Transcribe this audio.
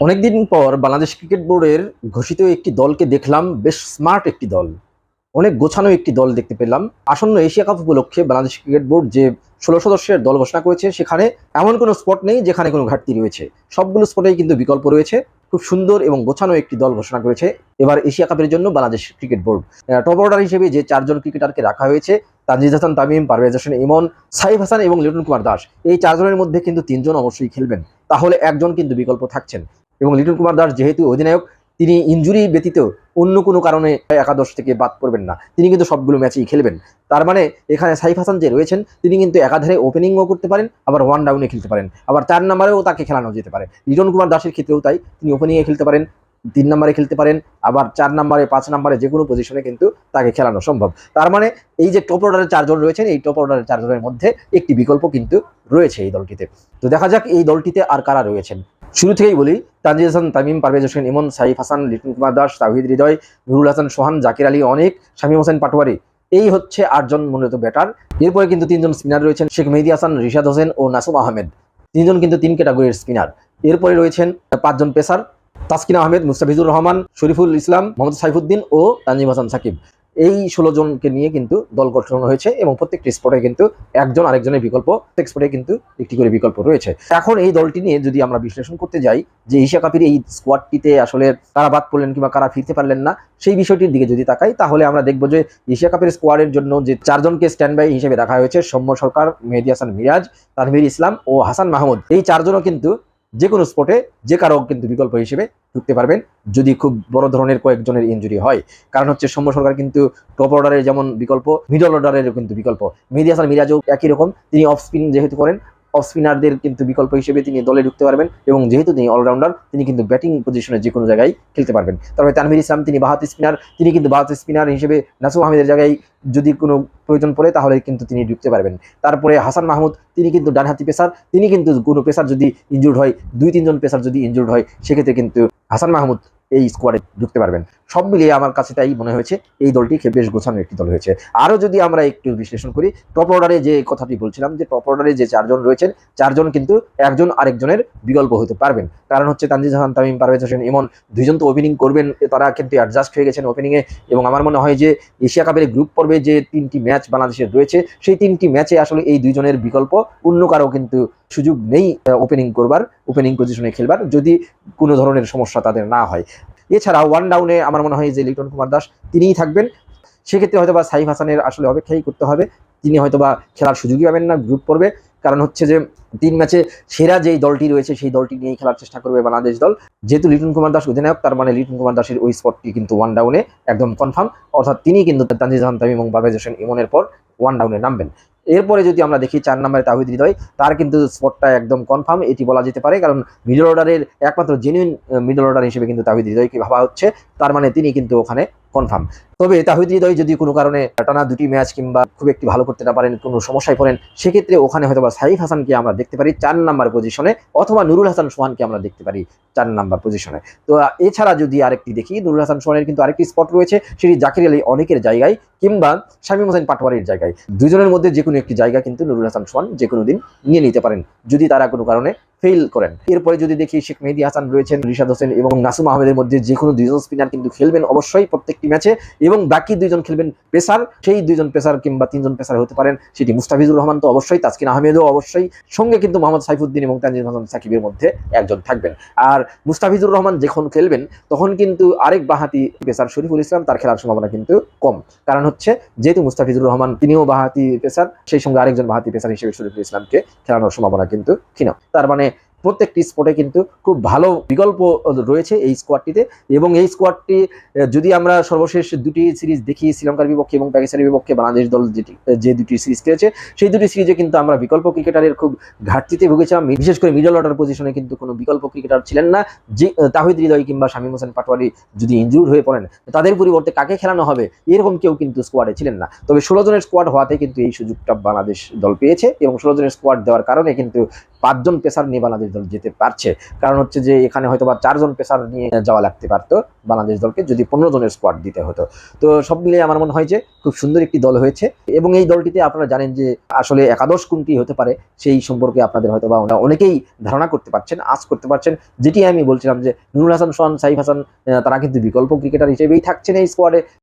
অনেকদিন পর বাংলাদেশ ক্রিকেট বোর্ডের ঘোষিত একটি দলকে দেখলাম, বেশ স্মার্ট একটি দল। অনেক গোছানো একটি দল দেখতে পেলাম। আসন্ন এশিয়া কাপ উপলক্ষে বাংলাদেশ ক্রিকেট বোর্ড যে ষোলো সদস্যের দল ঘোষণা করেছে, সেখানে এমন কোনো স্পট নেই যেখানে কোনো ঘাটতি রয়েছে। সবগুলো স্পটেই কিন্তু বিকল্প রয়েছে। খুব সুন্দর এবং গোছানো একটি দল ঘোষণা করেছে এবার এশিয়া কাপের জন্য Bangladesh cricket board. Top order হিসেবে যে চারজন ক্রিকেটারকে রাখা হয়েছে, তানজিদ হাসান, তামিম, পারভেজ হোসেন, ইমন, সাইফ হাসান এবং লিটন কুমার দাস। এই চারজনের মধ্যে কিন্তু তিনজন অবশ্যই খেলবেন। তাহলে একজন কিন্তু বিকল্প থাকছেন। এবং লিটন কুমার দাস যেহেতু অধিনায়ক, তিনি ইঞ্জুরি ব্যতীত অন্য কোনো কারণে একাদশ থেকে বাদ পড়বেন না। তিনি কিন্তু সবগুলো ম্যাচেই খেলবেন। তার মানে এখানে সাইফ হাসান যে রয়েছেন, তিনি কিন্তু একাধারে ওপেনিংও করতে পারেন, আবার ওয়ান ডাউনে খেলতে পারেন। আবার চার নাম্বারেও তাকে খেলানো যেতে পারে। লিটন কুমার দাসের ক্ষেত্রেও তাই, তিনি ওপেনিংয়ে খেলতে পারেন, তিন নম্বরে খেলতে পারেন, আবার চার নম্বরে পাঁচ নম্বরে যে কোনো পজিশনে কিন্তু তাকে খেলানো সম্ভব। তার মানে এই যে টপ অর্ডারের চারজন রয়েছেন, এই টপ অর্ডারের চারজনের মধ্যে একটি বিকল্প কিন্তু রয়েছে এই দলটিতে। তো দেখা যাক এই দলটিতে আর কারা রয়েছেন। শুরু থেকেই বলি তানজিদ হাসান, তামিম, পারভেজ হোসেন, ইমন, সাইফ হাসান, লিটন কুমার দাস তাহিদ হৃদয়, নুরুল হাসান, সোহান, জাকির আলী, অনেক, শামীম হোসেন, পাটোয়ারি। এই হচ্ছে আটজন মূলত ব্যাটার। এরপরে কিন্তু তিনজন স্পিনার রয়েছেন শেখ মেহেদি হাসান, রিশাদ হোসেন ও নাসুম আহমেদ। তিনজন কিন্তু তিন ক্যাটাগরির স্পিনার। এরপরে রয়েছেন পাঁচজন পেসার, তাসকিন আহমেদ, মুস্তাফিজুর রহমান, শরীফুল ইসলাম, মোহাম্মদ সাইফুদ্দিন ও তানজিম হাসান সাকিব। এই ষোলো জনকে নিয়ে কিন্তু দল গঠন হয়েছে এবং প্রত্যেকটি স্পটে কিন্তু একজন আরেকজনের বিকল্প, প্রত্যেক স্পটে কিন্তু একটি করে বিকল্প রয়েছে। এখন এই দলটি নিয়ে যদি আমরা বিশ্লেষণ করতে যাই, যে এশিয়া কাপের এই স্কোয়াডটিতে আসলে কারা বাদ পড়লেন কিংবা কারা ফিরতে পারলেন না, সেই বিষয়টির দিকে যদি তাকাই, তাহলে আমরা দেখব যে এশিয়া কাপের স্কোয়াডের জন্য যে চারজনকে স্ট্যান্ড বাই হিসেবে রাখা হয়েছে সৌম্য সরকার, মেহেদি হাসান মিরাজ, তানভীর ইসলাম ও হাসান মাহমুদ। এই চারজনও কিন্তু যে কোনো স্পটে যে কারও কিন্তু বিকল্প হিসেবে ঢুকতে পারবেন, যদি খুব বড় ধরনের কয়েকজনের ইঞ্জুরি হয়। কারণ হচ্ছে সৌম্য সরকার কিন্তু টপ অর্ডারের যেমন বিকল্প মিডল অর্ডারেরও কিন্তু বিকল্প। মিডিয়াসার মিরাজও একই রকম, তিনি অফ স্পিন যেহেতু করেন অফ কিন্তু বিকল্প হিসেবে তিনি দলে ঢুকতে পারবেন এবং যেহেতু তিনি অলরাউন্ডার তিনি কিন্তু ব্যাটিং পজিশনে যে কোনো জায়গায় খেলতে পারবেন। তারপরে তানভীর ইসলাম, তিনি বাহাতি স্পিনার তিনি কিন্তু বাহাতি স্পিনার হিসেবে নাসুম আহমেদের জায়গায় যদি কোনো প্রয়োজন পড়ে, তাহলে কিন্তু তিনি ঢুকতে পারবেন। তারপরে হাসান মাহমুদ, তিনি কিন্তু ডানহাতি পেসার, তিনি কিন্তু কোনো পেসার যদি ইনজুর্ড হয় দুই তিনজন পেসার যদি ইনজুর্ড হয়, সেক্ষেত্রে কিন্তু হাসান মাহমুদ এই স্কোয়াডে ঢুকতে পারবেন। সব মিলিয়ে আমার কাছে তাই মনে হয়েছে, এই দলটি বেশ গোছানো একটি দল হয়েছে। আরও যদি আমরা একটু বিশ্লেষণ করি টপ অর্ডারে যে কথাটি বলছিলাম যে টপ অর্ডারে যে চারজন রয়েছেন, চারজন কিন্তু একজন আরেকজনের বিকল্প হতে পারবেন। কারণ হচ্ছে তানজিদ হাসান, তামিম পারভেজ হোসেন ইমন দুইজন তো ওপেনিং করবেন, তারা কিন্তু অ্যাডজাস্ট হয়ে গেছেন ওপেনিংয়ে এবং আমার মনে হয় যে এশিয়া কাপের গ্রুপ পর্বে যে তিনটি ম্যাচ বাংলাদেশের রয়েছে, সেই তিনটি ম্যাচে আসলে এই দুইজনের বিকল্প অন্য কারও কিন্তু সুযোগ নেই ওপেনিং করবার ওপেনিং পজিশনে খেলবার, যদি কোনো ধরনের সমস্যা তাদের না হয়। এছাড়া ওয়ান ডাউনে আমার মনে হয় যে লিটন কুমার দাস তিনিই থাকবেন। সেক্ষেত্রে হয়তো বা সাইফ হাসানের আসলে অপেক্ষাই করতে হবে। তিনি হয়তো বা খেলার সুযোগই পাবেন না গ্রুপ পর্বে কারণ হচ্ছে যে তিন ম্যাচে সেরা যেই দলটি রয়েছে, সেই দলটি নিয়েই খেলার চেষ্টা করবে বাংলাদেশ দল। যেহেতু লিটন কুমার দাস অধিনায়ক, তার মানে লিটন কুমার দাসের ওই স্পটটি কিন্তু ওয়ান ডাউনে একদম কনফার্ম অর্থাৎ তিনি কিন্তু তানজিদ হাসান তামিম এবং পারভেজ হোসেন ইমনের পর ওয়ান ডাউনে নামবেন। এরপরে যদি আমরা দেখি চার নম্বরে তাহিদ হৃদয়, তার কিন্তু স্পটটা একদম কনফার্ম এটি বলা যেতে পারে, কারণ মিডল অর্ডারের একমাত্র জেনুইন মিডল অর্ডার হিসেবে কিন্তু তাহিদ হৃদয়কে ভাবা হচ্ছে, তার মানে তিনি কিন্তু ওখানে কনফার্ম তবে তাহিদ হৃদয় যদি কোনো কারণে টানা দুটি ম্যাচ কিংবা খুব একটি ভালো করতে না পারেন, কোনো সমস্যায় পড়েন, সেক্ষেত্রে ওখানে হয়তো বা সাইফ হাসানকে আমরা দেখতে পারি চার নাম্বার পজিশনে অথবা নুরুল হাসান সোহানকে আমরা দেখতে পারি চার নাম্বার পজিশনে তো এছাড়া যদি আরেকটি দেখি, নুরুল হাসান সোহানের কিন্তু আরেকটি স্পট রয়েছে, সেটি জাকির আলী অনেকের জায়গায় কিংবা শামীম হোসেন পাটোয়ারির জায়গায়। দুজনের মধ্যে যে কোনো একটি জায়গা কিন্তু নুরুল হাসান সোহান যে কোনো দিন নিয়ে নিতে পারেন, যদি তারা কোনো কারণে ফেল করেন। এরপরে যদি দেখি শেখ মেহেদি হাসান রয়েছেন, রিশাদ হোসেন এবং নাসুম আহমেদের মধ্যে যে কোনো দুইজন স্পিনার কিন্তু খেলবেন অবশ্যই প্রত্যেকটি ম্যাচে এবং বাকি দুইজন খেলবেন পেসার, সেই দুইজন পেসার কিংবা তিনজন পেসার হতে পারেন। সেটি মুস্তাফিজুর রহমান তো অবশ্যই, তাসকিন আহমেদও অবশ্যই, সঙ্গে কিন্তু মোহাম্মদ সাইফুদ্দিন এবং তানজিম হাসান সাকিবের মধ্যে একজন থাকবেন। আর মুস্তাফিজুর রহমান যখন খেলবেন, তখন কিন্তু আরেক বাহাতি পেসার শরীফুল ইসলাম, তার খেলার সম্ভাবনা কিন্তু কম। কারণ হচ্ছে, যেহেতু মুস্তাফিজুর রহমান তিনিও বাহাতি পেসার, সেই সঙ্গে আরেকজন বাহাতি পেসার হিসেবে শরীফুল ইসলামকে খেলানোর সম্ভাবনা কিন্তু ক্ষীণ। তার মানে প্রত্যেকটি স্পটে কিন্তু খুব ভালো বিকল্প রয়েছে এই স্কোয়াডটিতে এবং এই স্কোয়াডটি যদি আমরা সর্বশেষ দুটি সিরিজ দেখি শ্রীলঙ্কার বিপক্ষে এবং পাকিস্তানের বিপক্ষে বাংলাদেশ দল যেটি যে দুটি সিরিজ খেলেছে, সেই দুটি সিরিজে কিন্তু আমরা বিকল্প ক্রিকেটারের খুব ঘাটতিতে ভুগেছিলাম। বিশেষ করে মিডল অর্ডার পজিশনে কিন্তু কোনো বিকল্প ক্রিকেটার ছিলেন না। যে তাহিদ হৃদয় কিংবা শামীম হোসেন পাটোয়ারি যদি ইনজুর হয়ে পড়েন, তাদের পরিবর্তে কাকে খেলানো হবে? এরকম কেউ কিন্তু স্কোয়াডে ছিলেন না। তবে ষোলো জনের স্কোয়াড হওয়াতে কিন্তু এই সুযোগটা বাংলাদেশ দল পেয়েছে এবং ষোলো জনের স্কোয়াড দেওয়ার কারণে কিন্তু পাঁচজন পেসার নিয়ে বাংলাদেশ দল যেতে পারছে। কারণ হচ্ছে যে এখানে হয়তো বা চারজন পেসার নিয়ে যাওয়া লাগতে পারতো বাংলাদেশ দলকে, যদি পনেরো জনের স্কোয়াড দিতে হতো। তো সব মিলিয়ে আমার মনে হয় যে খুব সুন্দর একটি দল হয়েছে এবং এই দলটিতে আপনারা জানেন যে আসলে একাদশ কোনটি হতে পারে সেই সম্পর্কে আপনাদের হয়তো বা অনেকেই ধারণা করতে পারছেন আজ করতে পারছেন। যেটি আমি বলছিলাম যে নুরুল হাসান, সোহান সাইফ হাসান তারা কিন্তু বিকল্প ক্রিকেটার হিসেবেই থাকছেন এই স্কোয়াডে